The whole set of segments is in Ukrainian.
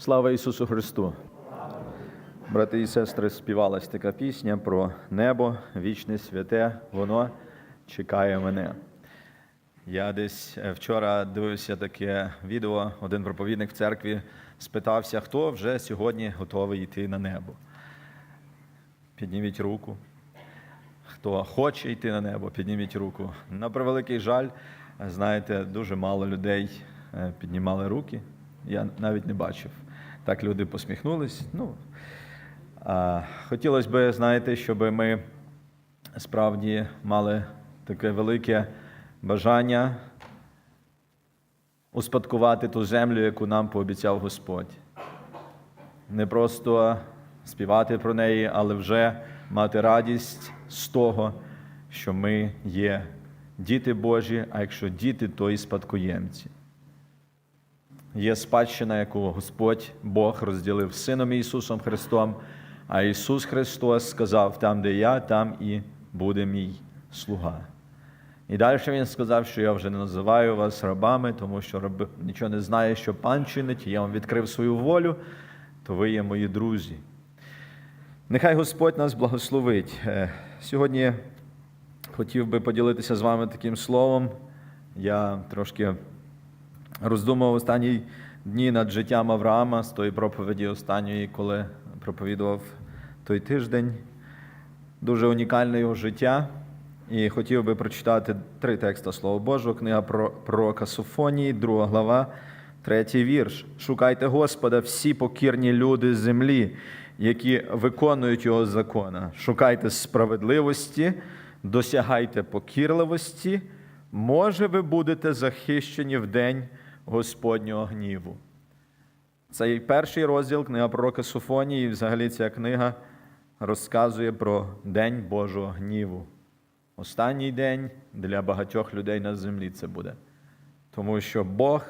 Слава Ісусу Христу! Брати і сестри, співалась така пісня про небо, вічне святе, воно чекає мене. Я десь е, вчора дивився таке відео, один проповідник в церкві спитався, хто вже сьогодні готовий йти на небо. Підніміть руку. Хто хоче йти на небо, підніміть руку. На превеликий жаль, знаєте, дуже мало людей е, піднімали руки. Я навіть не бачив. Так люди посміхнулись. Ну, а, хотілося б, знаєте, щоб ми справді мали таке велике бажання успадкувати ту землю, яку нам пообіцяв Господь. Не просто співати про неї, але вже мати радість з того, що ми є діти Божі, а якщо діти, то і спадкоємці. Є спадщина, яку Господь Бог розділив Сином Ісусом Христом, а Ісус Христос сказав: там, де я, там і буде мій слуга. І далі Він сказав, що я вже не називаю вас рабами, тому що раб нічого не знає, що пан чинить, я вам відкрив свою волю, то ви є мої друзі. Нехай Господь нас благословить. Е, Сьогодні хотів би поділитися з вами таким словом. Я трошки роздумував останні дні над життям Авраама з тої проповіді останньої, коли проповідував той тиждень. Дуже унікальне його життя. І хотів би прочитати три текста Слова Божого, книга про пророка Софонії, друга глава, третій вірш. Шукайте Господа, всі покірні люди землі, які виконують його закона. Шукайте справедливості, досягайте покірливості. Може, ви будете захищені в день Господнього гніву. Цей перший розділ книга пророка Софонії, і взагалі ця книга розказує про День Божого гніву. Останній день для багатьох людей на землі це буде. Тому що Бог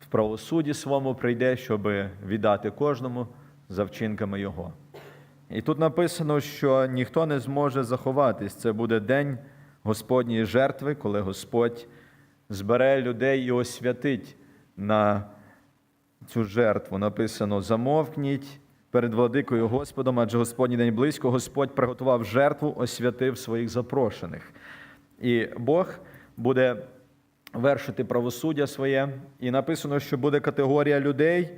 в правосуді своєму прийде, щоб віддати кожному за вчинками Його. І тут написано, що ніхто не зможе заховатись. Це буде день Господньої жертви, коли Господь збере людей і освятить на цю жертву. Написано: замовкніть перед владикою Господом, адже Господній день близько, Господь приготував жертву, освятив своїх запрошених. І Бог буде вершити правосуддя своє. І написано, що буде категорія людей,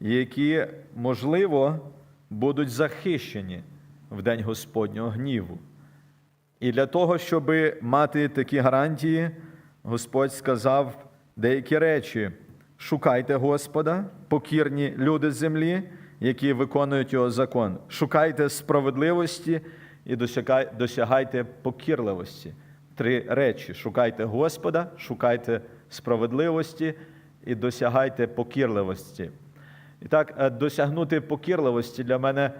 які, можливо, будуть захищені в день Господнього гніву. І для того, щоб мати такі гарантії, Господь сказав деякі речі: шукайте Господа, покірні люди землі, які виконують його закон. Шукайте справедливості і досягайте покірливості. Три речі: шукайте Господа, шукайте справедливості і досягайте покірливості. І так, е, досягнути покірливості для мене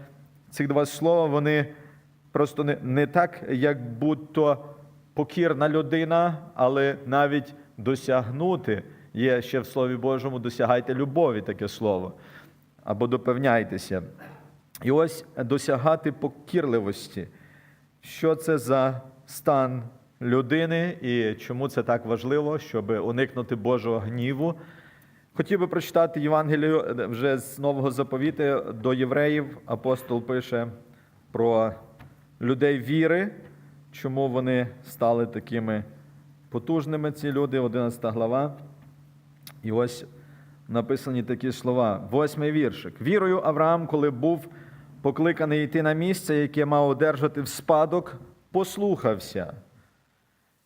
ці два слова, вони просто не, не так, як будь-то покірна людина, але навіть досягнути є ще в Слові Божому досягайте любові таке слово. Або допевняйтеся. І ось досягати покірливості. Що це за стан людини і чому це так важливо, щоб уникнути Божого гніву? Хотів би прочитати Євангелію е, вже з Нового заповіту до євреїв. Апостол пише про людей віри, чому вони стали такими потужними, ці люди, 11 глава. І ось написані такі слова. Восьмий віршик. Вірою Авраам, коли був покликаний йти на місце, яке мав одержати в спадок, послухався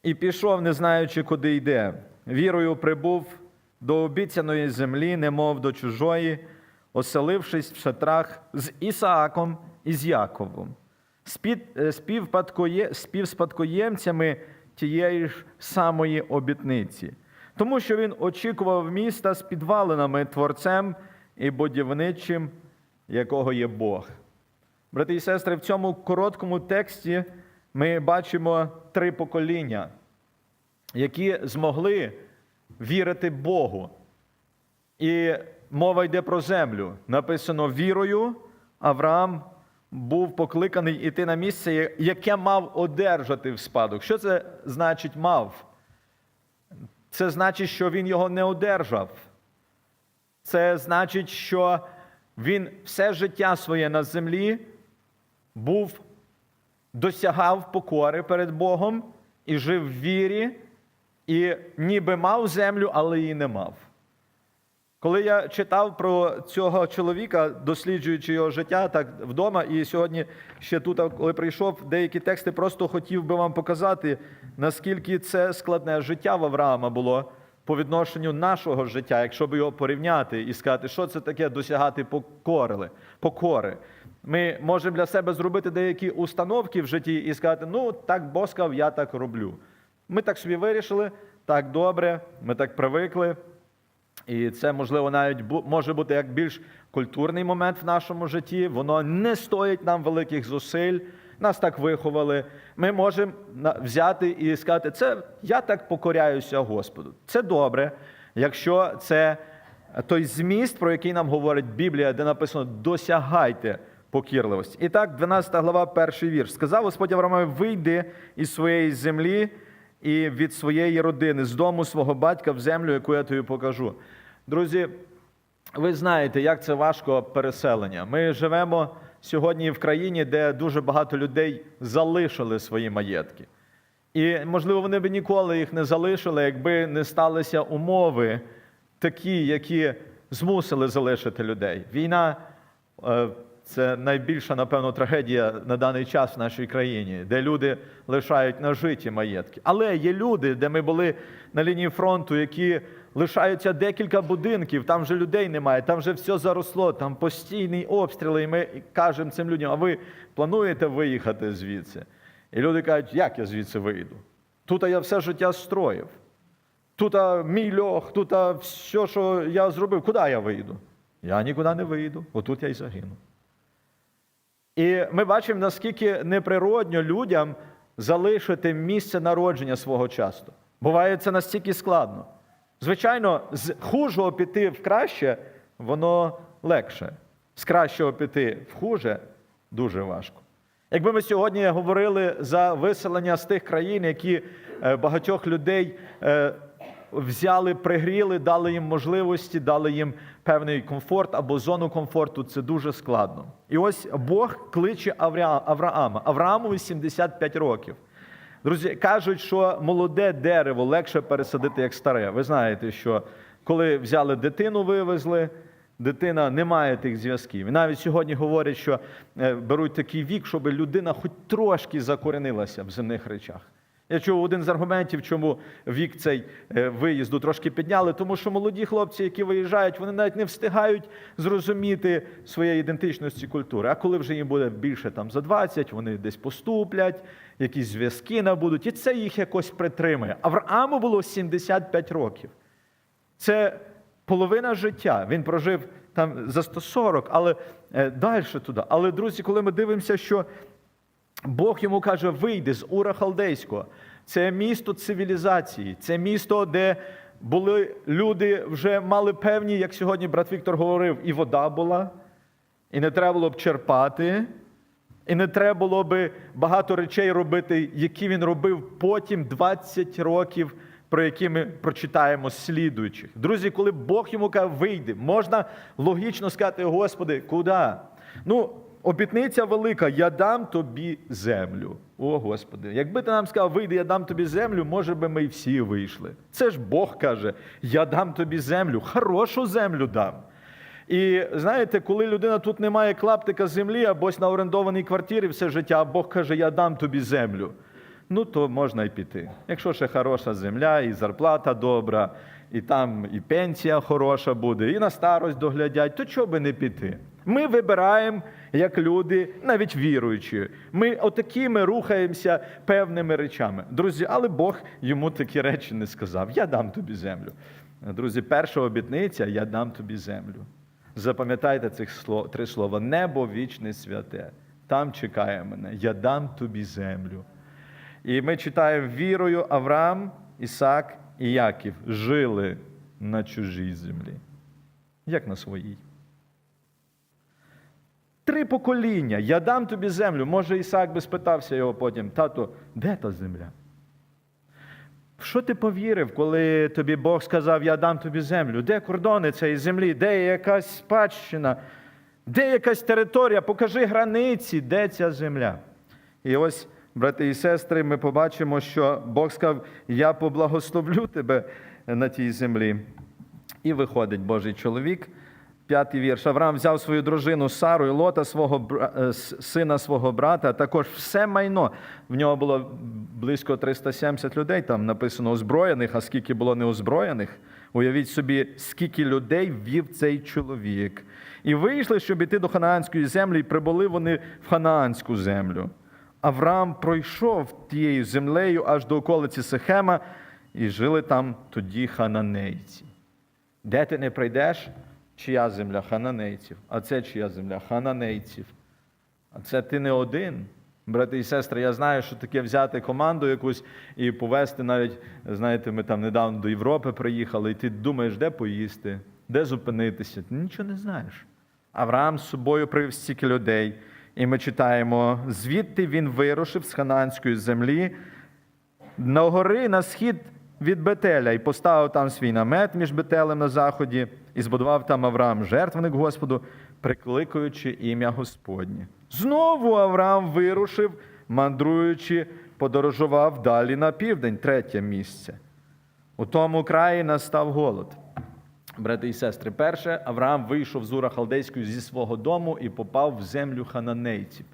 і пішов, не знаючи, куди йде. Вірою прибув до обіцяної землі, немов до чужої, оселившись в шатрах з Ісааком і з Яковом, співспадкоємцями тієї ж самої обітниці, тому що він очікував міста з підвалинами творцем і будівничим, якого є Бог. Брати і сестри, в цьому короткому тексті ми бачимо три покоління, які змогли вірити Богу. І мова йде про землю. Написано вірою, Авраам був покликаний іти на місце, яке мав одержати в спадок. Що це значить мав? Це значить, що він його не одержав. Це значить, що Він все життя своє на землі був, досягав покори перед Богом і жив в вірі, і ніби мав землю, але її не мав. Коли я читав про цього чоловіка, досліджуючи його життя так вдома, і сьогодні ще тут, коли прийшов, деякі тексти просто хотів би вам показати, наскільки це складне життя в Авраама було по відношенню нашого життя, якщо б його порівняти і сказати, що це таке досягати покорили, покори. Ми можемо для себе зробити деякі установки в житті і сказати, ну так Бог сказав, я так роблю. Ми так собі вирішили, так добре, ми так привикли. І це, можливо, навіть може бути як більш культурний момент в нашому житті. Воно не стоїть нам великих зусиль. Нас так виховали. Ми можемо взяти і сказати, це я так покоряюся Господу. Це добре, якщо це той зміст, про який нам говорить Біблія, де написано досягайте покірливості. І так, 12 глава, перший вірш. Сказав Господь Авраамові, вийди із своєї землі і від своєї родини, з дому свого батька в землю, яку я тобі покажу. Друзі, ви знаєте, як це важко переселення. Ми живемо сьогодні в країні, де дуже багато людей залишили свої маєтки. І, можливо, вони б ніколи їх не залишили, якби не сталися умови такі, які змусили залишити людей. Війна е, це найбільша, напевно, трагедія на даний час в нашій країні, де люди лишають нажиті маєтки. Але є люди, де ми були на лінії фронту, які лишаються декілька будинків, там вже людей немає, там вже все заросло, там постійні обстріли. І ми кажемо цим людям: а ви плануєте виїхати звідси? І люди кажуть, як я звідси вийду? Тут я все життя строїв. Тут мій льох, тут все, що я зробив, куди я вийду? Я нікуди не вийду, отут я й загину. І ми бачимо, наскільки неприродньо людям залишити місце народження свого часто. Буває це настільки складно. Звичайно, з хужого піти в краще, воно легше. З кращого піти в хуже дуже важко. Якби ми сьогодні говорили за виселення з тих країн, які е, багатьох людей е, взяли, пригріли, дали їм можливості, дали їм певний комфорт або зону комфорту, це дуже складно. І ось Бог кличе Авраама. Аврааму 75 років. Друзі, кажуть, що молоде дерево легше пересадити, як старе. Ви знаєте, що коли взяли дитину, вивезли, дитина не має тих зв'язків. І навіть сьогодні говорять, що е, беруть такий вік, щоб людина хоч трошки закоренилася в земних речах. Я чув один з аргументів, чому вік цей е, виїзду трошки підняли, тому що молоді хлопці, які виїжджають, вони навіть не встигають зрозуміти своєї ідентичності культури. А коли вже їм буде більше там за 20, вони десь поступлять, якісь зв'язки набудуть, і це їх якось притримує. Аврааму було 75 років. Це половина життя. Він прожив там за 140, але е, далі туди. Але, друзі, коли ми дивимося, що Бог йому каже: вийди з Ура Халдейського. Це місто цивілізації, це місто, де були люди, вже мали певні, як сьогодні брат Віктор говорив, і вода була, і не треба було б черпати, і не треба було б багато речей робити, які він робив потім 20 років, про які ми прочитаємо слідуючих. Друзі, коли Бог йому каже, вийди, можна логічно сказати, Господи, куди? Ну, обітниця велика, я дам тобі землю. О, Господи, якби ти нам сказав, вийди, я дам тобі землю, може би ми й всі вийшли. Це ж Бог каже, я дам тобі землю, хорошу землю дам. І знаєте, коли людина тут не має клаптика землі або на орендованій квартирі все життя, а Бог каже, я дам тобі землю. Ну, то можна й піти. Якщо ще хороша земля, і зарплата добра, і там і пенсія хороша буде, і на старость доглядять, то чого би не піти? Ми вибираємо як люди, навіть віруючі. Ми отакими рухаємося певними речами. Друзі, але Бог йому такі речі не сказав: Я дам тобі землю. Друзі, перша обітниця я дам тобі землю. Запам'ятайте цих слов, три слова: небо вічне святе. Там чекає мене, я дам тобі землю. І ми читаємо вірою Авраам, Ісак і Яків жили на чужій землі, як на своїй. Три покоління. Я дам тобі землю. Може, Ісак би спитався його потім, тато, де та земля? В що ти повірив, коли тобі Бог сказав, я дам тобі землю? Де кордони цієї землі? Де якась спадщина? Де якась територія? Покажи границі, де ця земля. І ось, брати і сестри, ми побачимо, що Бог сказав: Я поблагословлю тебе на тій землі. І виходить Божий чоловік. П'ятий вірш. Авраам взяв свою дружину Сару і Лота, свого е, сина свого брата, а також все майно. В нього було близько 370 людей, там написано озброєних, а скільки було неозброєних. Уявіть собі, скільки людей ввів цей чоловік. І вийшли, щоб іти до ханаанської землі, і прибули вони в ханаанську землю. Авраам пройшов тією землею аж до околиці Сихема, і жили там тоді хананейці. Де ти не прийдеш, чия земля хананейців, а це чия земля хананейців. А це ти не один. Брати і сестри, я знаю, що таке взяти команду якусь і повезти навіть, знаєте, ми там недавно до Європи приїхали, і ти думаєш, де поїсти, де зупинитися. Ти нічого не знаєш. Авраам з собою привів стільки людей, і ми читаємо, звідти він вирушив з хананської землі на гори на схід від Бетеля і поставив там свій намет між Бетелем на заході, і збудував там Авраам жертвеник Господу, прикликаючи ім'я Господнє. Знову Авраам вирушив, мандруючи, подорожував далі на південь, третє місце. У тому краї настав голод. Брати і сестри, перше, Авраам вийшов з Ура Халдейської зі свого дому і попав в землю хананейців.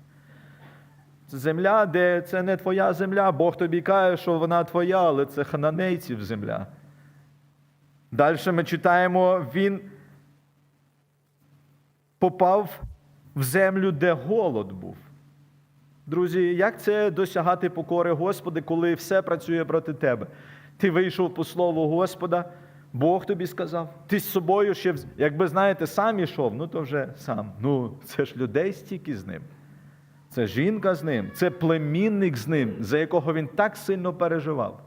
Земля, де це не твоя земля. Бог тобі каже, що вона твоя, але це хананейців земля. Далі ми читаємо, він попав в землю, де голод був. Друзі, як це досягати покори Господи, коли все працює проти тебе? Ти вийшов по слову Господа, Бог тобі сказав. Ти з собою ще, якби знаєте, сам ішов, ну то вже сам. Ну, це ж людей стільки з ним. Це жінка з ним, це племінник з ним, за якого він так сильно переживав.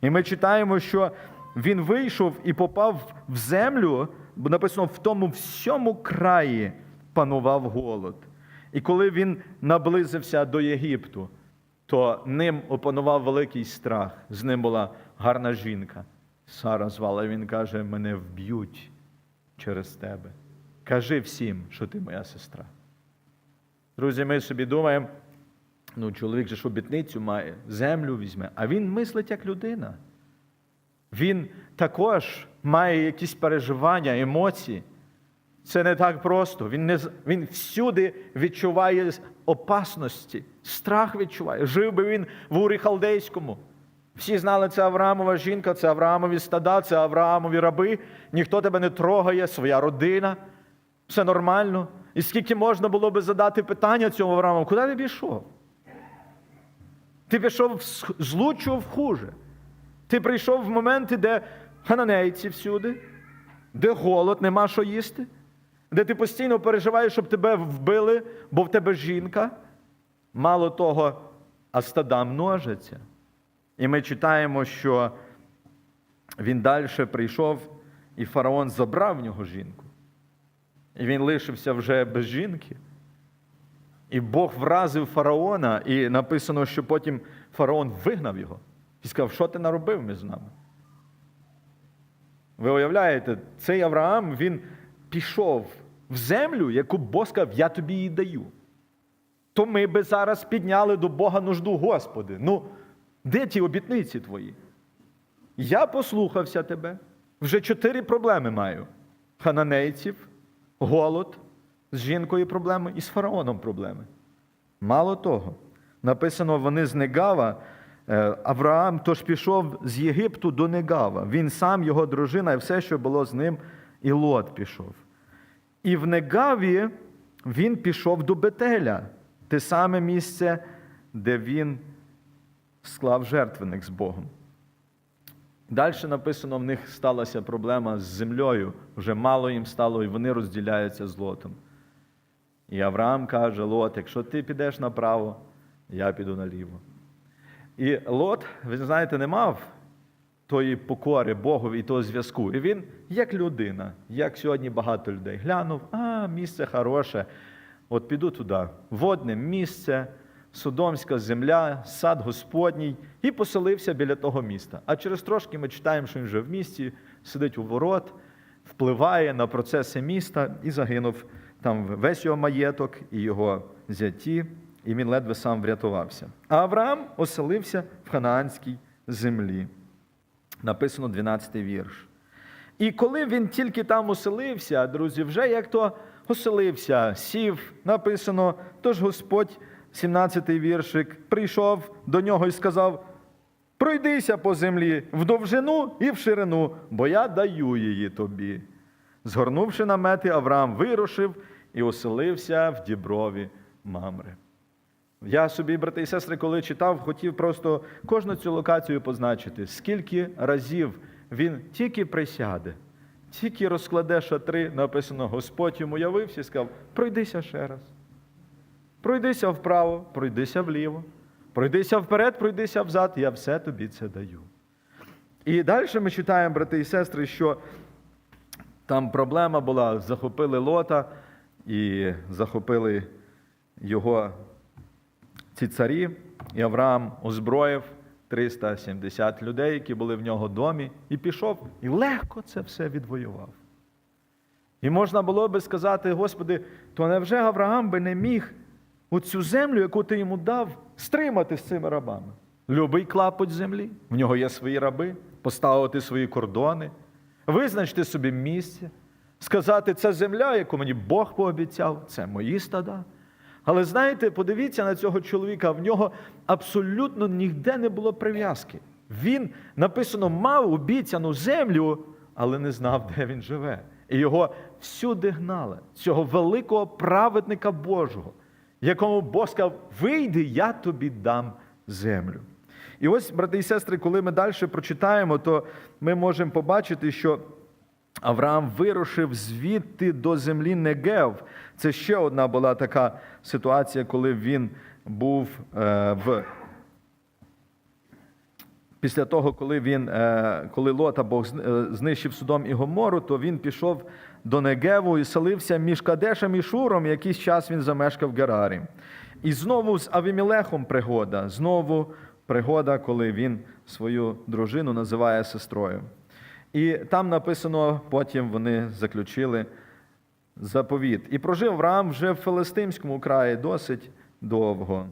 І ми читаємо, що він вийшов і попав в землю, бо написано, в тому всьому краї панував голод. І коли він наблизився до Єгипту, то ним опанував великий страх. З ним була гарна жінка. Сара звала, він каже: мене вб'ють через тебе. Кажи всім, що ти моя сестра. Друзі, ми собі думаємо, ну, чоловік же ж обітницю має, землю візьме, а він мислить як людина. Він також має якісь переживання, емоції. Це не так просто. Він, не, він всюди відчуває опасності, страх відчуває. Жив би він в Урі Халдейському. Всі знали, це Авраамова жінка, це Авраамові стада, це Авраамові раби. Ніхто тебе не трогає, своя родина. Все нормально. І скільки можна було би задати питання цьому Аврааму, куди ти пішов? Ти пішов з лучшого в хуже. Ти прийшов в моменти, де хананейці всюди, де голод, нема що їсти, де ти постійно переживаєш, щоб тебе вбили, бо в тебе жінка. Мало того, а стада множаться. І ми читаємо, що він далі прийшов, і фараон забрав в нього жінку. І він лишився вже без жінки. І Бог вразив фараона, і написано, що потім фараон вигнав його і сказав, що ти наробив між нами? Ви уявляєте, цей Авраам він пішов в землю, яку Бог сказав, я тобі її даю. То ми би зараз підняли до Бога нужду, Господи. Ну, де ті обітниці твої? Я послухався тебе. Вже чотири проблеми маю: хананейців, голод, з жінкою проблеми і з фараоном проблеми. Мало того, написано, вони з Негава. е, Авраам тож пішов з Єгипту до Негава. Він сам, його дружина і все, що було з ним, і Лот пішов. І в Негаві він пішов до Бетеля, те саме місце, де він склав жертвеник з Богом. Далі написано, в них сталася проблема з землею, вже мало їм стало, і вони розділяються з Лотом. І Авраам каже: Лот, якщо ти підеш направо, я піду наліво. І Лот, ви знаєте, не мав тої покори Богові і того зв'язку. І він, як людина, як сьогодні багато людей, глянув, а місце хороше, от піду туди, водне місце, Содомська земля, сад Господній, і поселився біля того міста. А через трошки ми читаємо, що він вже в місті, сидить у ворот, впливає на процеси міста і загинув там весь його маєток і його зяті, і він ледве сам врятувався. А Авраам оселився в ханаанській землі. Написано 12 й вірш. І коли він тільки там оселився, друзі, вже як то оселився, сів, написано, тож Господь, 17-й віршик, прийшов до нього і сказав: Пройдися по землі в довжину і в ширину, бо я даю її тобі. Згорнувши намети, Авраам вирушив і оселився в діброві Мамри. Я собі, брати і сестри, коли читав, хотів просто кожну цю локацію позначити, скільки разів він тільки присяде, тільки розкладе шатри, написано, Господь йому явився і сказав, пройдися ще раз. Пройдися вправо, пройдися вліво, пройдися вперед, пройдися взад, я все тобі це даю. І далі ми читаємо, брати і сестри, що там проблема була, захопили лота і захопили його ці царі, і Авраам озброїв 370 людей, які були в нього домі, і пішов, і легко це все відвоював. І можна було би сказати, Господи, то невже Авраам би не міг оцю землю, яку ти йому дав, стримати з цими рабами? Любий клапоть землі, в нього є свої раби, поставити свої кордони, визначити собі місце, сказати, це земля, яку мені Бог пообіцяв, це мої стада. Але знаєте, подивіться на цього чоловіка, в нього абсолютно ніде не було прив'язки. Він, написано, мав обіцяну землю, але не знав, де він живе. І його всюди гнали, цього великого праведника Божого, якому Бог сказав, вийди, я тобі дам землю. І ось, брати і сестри, коли ми далі прочитаємо, то ми можемо побачити, що Авраам вирушив звідти до землі Негев. Це ще одна була така ситуація, коли він був е, в. Після того, коли він, е, коли Лота Бог е, знищив Судом і Гомору, то він пішов до Негеву і селився між Кадешем і Шуром. Якийсь час він замешкав в Герарі. І знову з Авімілехом пригода. Знову пригода, коли він свою дружину називає сестрою. І там написано, потім вони заключили заповіт. І прожив Авраам вже в Филистимському краї досить довго.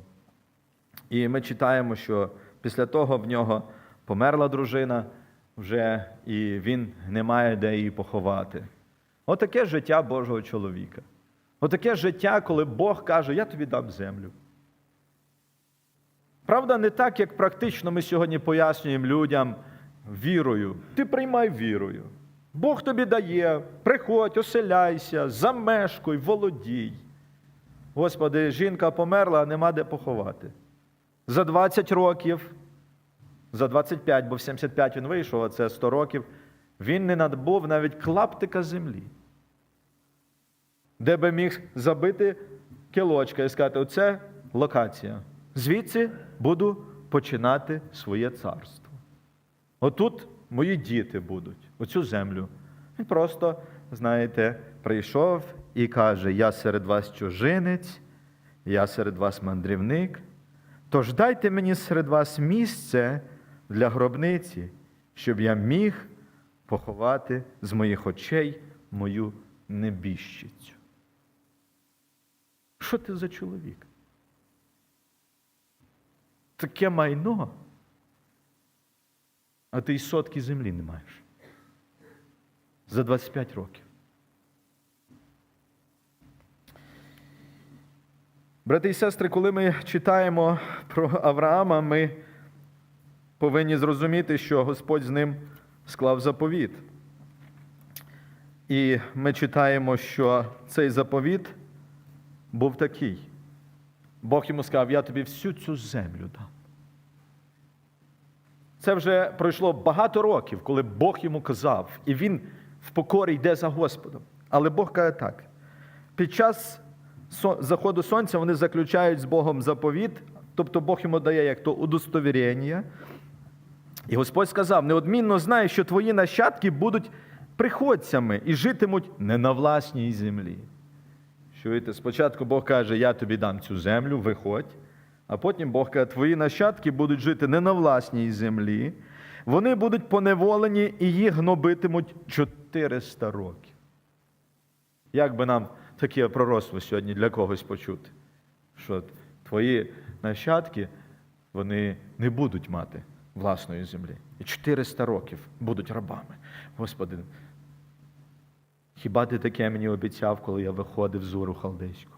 І ми читаємо, що після того в нього померла дружина вже, і він не має де її поховати. Отаке життя Божого чоловіка. Отаке життя, коли Бог каже, я тобі дам землю. Правда, не так, як практично ми сьогодні пояснюємо людям вірою. Ти приймай вірою. Бог тобі дає, приходь, оселяйся, замешкуй, володій. Господи, жінка померла, а нема де поховати. За 20 років, за 25, бо в 75 він вийшов, а це 100 років, він не надбув навіть клаптика землі, де би міг забити кілочка і сказати, оце локація. Звідси буду починати своє царство. Отут мої діти будуть, оцю землю. Він просто, знаєте, прийшов і каже: Я серед вас чужинець, я серед вас мандрівник. Тож дайте мені серед вас місце для гробниці, щоб я міг поховати з моїх очей мою небіжчицю. Що ти за чоловік? Таке майно, а ти й сотки землі не маєш. За 25 років. Брати і сестри, коли ми читаємо про Авраама, ми повинні зрозуміти, що Господь з ним склав заповіт. І ми читаємо, що цей заповіт був такий. Бог йому сказав, я тобі всю цю землю дам. Це вже пройшло багато років, коли Бог йому казав, і він в покорі йде за Господом. Але Бог каже так: під час заходу сонця вони заключають з Богом заповіт, тобто Бог йому дає як то удостовірення. І Господь сказав: неодмінно знай, що твої нащадки будуть приходцями і житимуть не на власній землі. Чуєте, спочатку Бог каже, я тобі дам цю землю, виходь. А потім Бог каже, твої нащадки будуть жити не на власній землі, вони будуть поневолені і їх гнобитимуть 400 років. Як би нам таке пророцтво сьогодні для когось почути. Що твої нащадки вони не будуть мати власної землі. І 400 років будуть рабами. Господи, хіба ти таке мені обіцяв, коли я виходив з Уру Халдейську?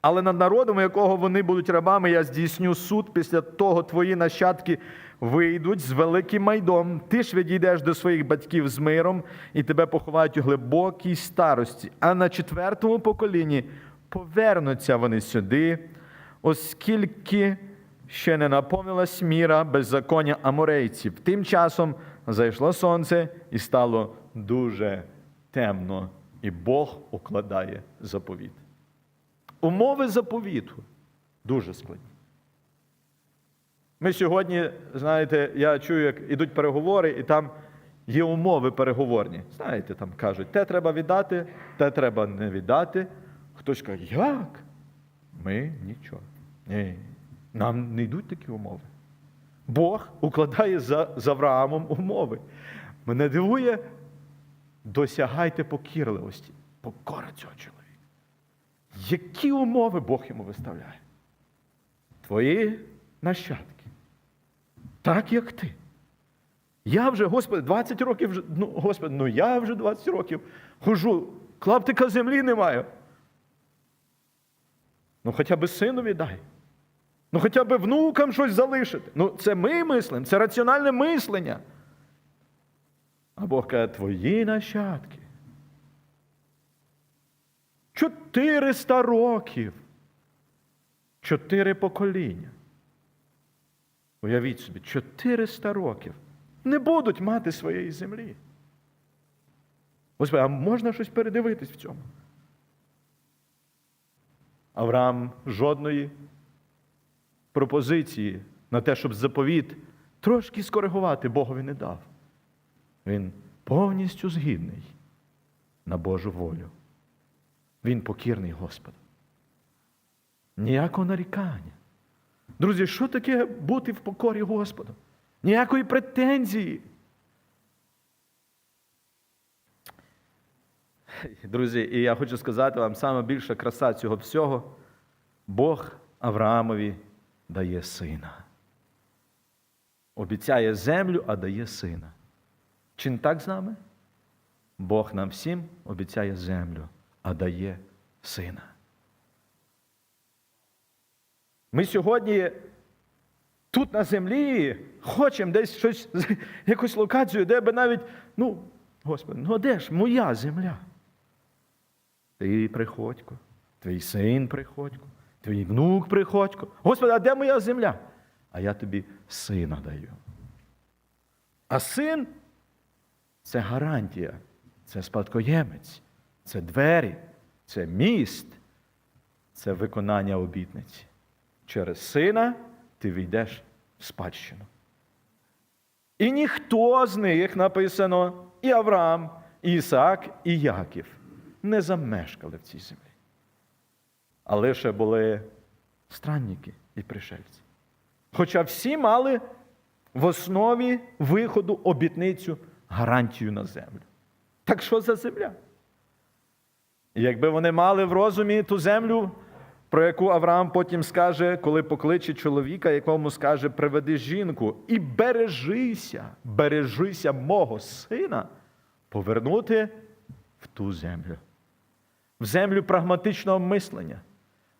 Але над народом, якого вони будуть рабами, я здійсню суд після того твої нащадки вийдуть з великим майдом. Ти ж відійдеш до своїх батьків з миром, і тебе поховають у глибокій старості. А на четвертому поколінні повернуться вони сюди, оскільки ще не наповнилась міра беззаконня аморейців. Тим часом зайшло сонце і стало дуже темно, і Бог укладає заповіт. Умови заповіту дуже складні. Ми сьогодні, знаєте, я чую, як ідуть переговори, і там є умови переговорні. Знаєте, там кажуть, те треба віддати, те треба не віддати. Хтось каже, як? Ми нічого. Ні. Нам не йдуть такі умови. Бог укладає за, з Авраамом умови. Мене дивує, досягайте покірливості, покора цього чоловіка. Які умови Бог йому виставляє? Твої нащадки. Так, як ти. Я вже, Господи, 20 років, ну, Господи, ну я вже 20 років хожу, клаптика землі не маю. Ну, хоча б синові дай. Ну, хоча б внукам щось залишити. Ну, це ми мислимо, це раціональне мислення. А Бог каже, твої нащадки. 400 років. Чотири покоління. Уявіть собі, 400 років не будуть мати своєї землі. Господи, а можна щось передивитись в цьому? Авраам жодної пропозиції на те, щоб заповіт трошки скоригувати Богові не дав. Він повністю згідний на Божу волю. Він покірний Господу. Ніякого нарікання. Друзі, що таке бути в покорі Господу? Ніякої претензії. Друзі, і я хочу сказати вам, саме більша краса цього всього, Бог Авраамові дає сина. Обіцяє землю, а дає сина. Чи не так з нами? Бог нам всім обіцяє землю, а дає сина. Ми сьогодні тут на землі хочемо десь щось, якусь локацію, де би навіть, ну, Господи, ну де ж моя земля? Ти приходько, твій син приходько, твій внук приходько. Господи, а де моя земля? А я тобі сина даю. А син це гарантія, це спадкоємець, це двері, це міст, це виконання обітниці. Через сина ти війдеш в спадщину. І ніхто з них написано, і Авраам, і Ісаак, і Яків не замешкали в цій землі. А лише були странники і пришельці. Хоча всі мали в основі виходу обітницю гарантію на землю. Так що за земля? І Якби вони мали в розумі ту землю, про яку Авраам потім скаже, коли покличе чоловіка, якому скаже, приведи жінку, і бережися, бережися мого сина, повернути в ту землю, в землю прагматичного мислення,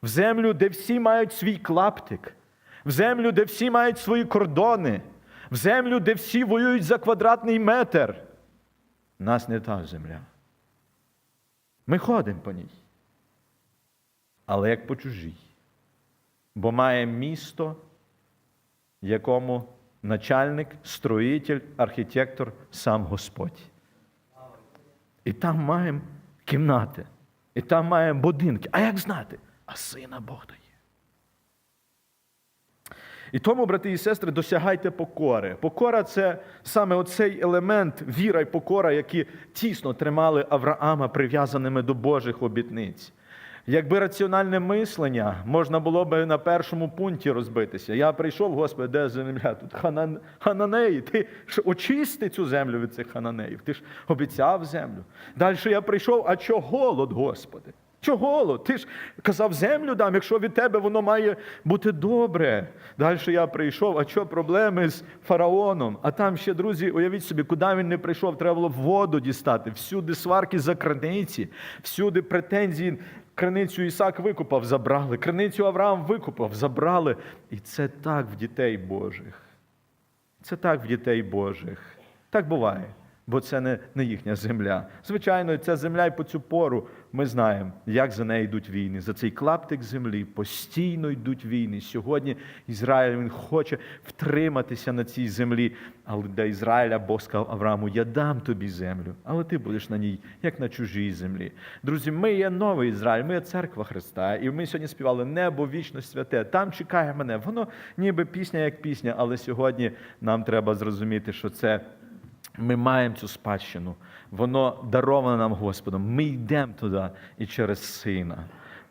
в землю, де всі мають свій клаптик, в землю, де всі мають свої кордони, в землю, де всі воюють за квадратний метр. Нас не та земля. Ми ходимо по ній, але як по чужій. Бо має місто, якому начальник, строїтель, архітектор сам Господь. І там маємо кімнати, і там маємо будинки. А як знати? А сина Бог дає. І тому, брати і сестри, досягайте покори. Покора це саме оцей елемент віра й покора, які тісно тримали Авраама прив'язаними до Божих обітниць. Якби раціональне мислення можна було би на першому пункті розбитися. Я прийшов, Господи, де земля? Тут ханан... хананеї. Ти ж очисти цю землю від цих хананеїв. Ти ж обіцяв землю. Далі я прийшов, а чого голод, Господи? Чого? Ти ж казав, землю дам, якщо від тебе воно має бути добре. Далі я прийшов, а що проблеми з фараоном? А там ще, друзі, уявіть собі, куди він не прийшов, треба було воду дістати. Всюди сварки за краниці, всюди претензії. Криницю Ісак викупав, забрали, криницю Авраам викупав, забрали. І це так в дітей Божих. Це так в дітей Божих. Так буває, бо це не, не їхня земля. Звичайно, ця земля і по цю пору ми знаємо, як за нею йдуть війни. За цей клаптик землі постійно йдуть війни. Сьогодні Ізраїль він хоче втриматися на цій землі. Але для Ізраїля Бог сказав Аврааму: Я дам тобі землю, але ти будеш на ній, як на чужій землі. Друзі, ми є новий Ізраїль, ми є церква Христа. І ми сьогодні співали Небо вічно святе. Там чекає мене. Воно ніби пісня як пісня, але сьогодні нам треба зрозуміти, що це. Ми маємо цю спадщину, воно даровано нам Господом. Ми йдемо туди і через Сина.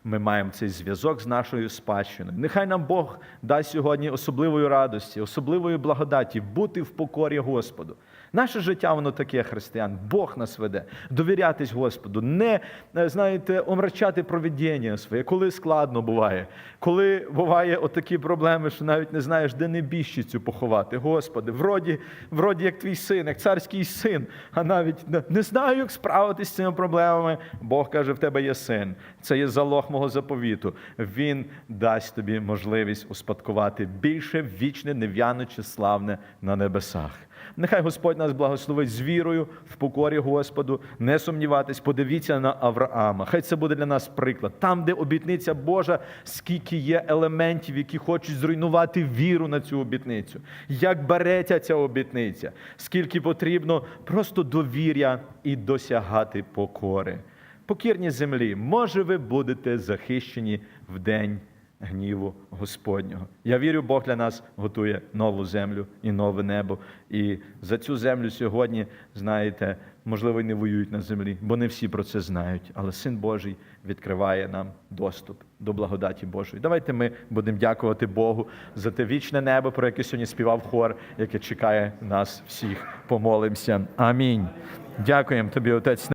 Ми маємо цей зв'язок з нашою спадщиною. Нехай нам Бог дасть сьогодні особливої радості, особливої благодаті бути в покорі Господу. Наше життя, воно таке, християн. Бог нас веде. Довірятись Господу, не е, знаєте, омрачати провідіння своє, коли складно буває, коли буває отакі проблеми, що навіть не знаєш, де небіжчицю поховати. Господи, вроді, вроді як твій син, як царський син, а навіть не- знаю, як справитися з цими проблемами. Бог каже, в тебе є син. Це є залог мого заповіту. Він дасть тобі можливість успадкувати більше вічне, нев'яноче, славне на небесах. Нехай Господь нас благословить з вірою в покорі Господу, не сумніватись, подивіться на Авраама. Хай це буде для нас приклад. Там, де обітниця Божа, скільки є елементів, які хочуть зруйнувати віру на цю обітницю. Як береться ця обітниця, скільки потрібно просто довір'я і досягати покори. Покірні землі, може, ви будете захищені в день гніву Господнього. Я вірю, Бог для нас готує нову землю і нове небо. І за цю землю сьогодні, знаєте, можливо, й не воюють на землі, бо не всі про це знають. Але Син Божий відкриває нам доступ до благодаті Божої. Давайте ми будемо дякувати Богу за те вічне небо, про яке сьогодні співав хор, яке чекає нас всіх. Помолимося. Амінь. Дякуємо тобі, Отець.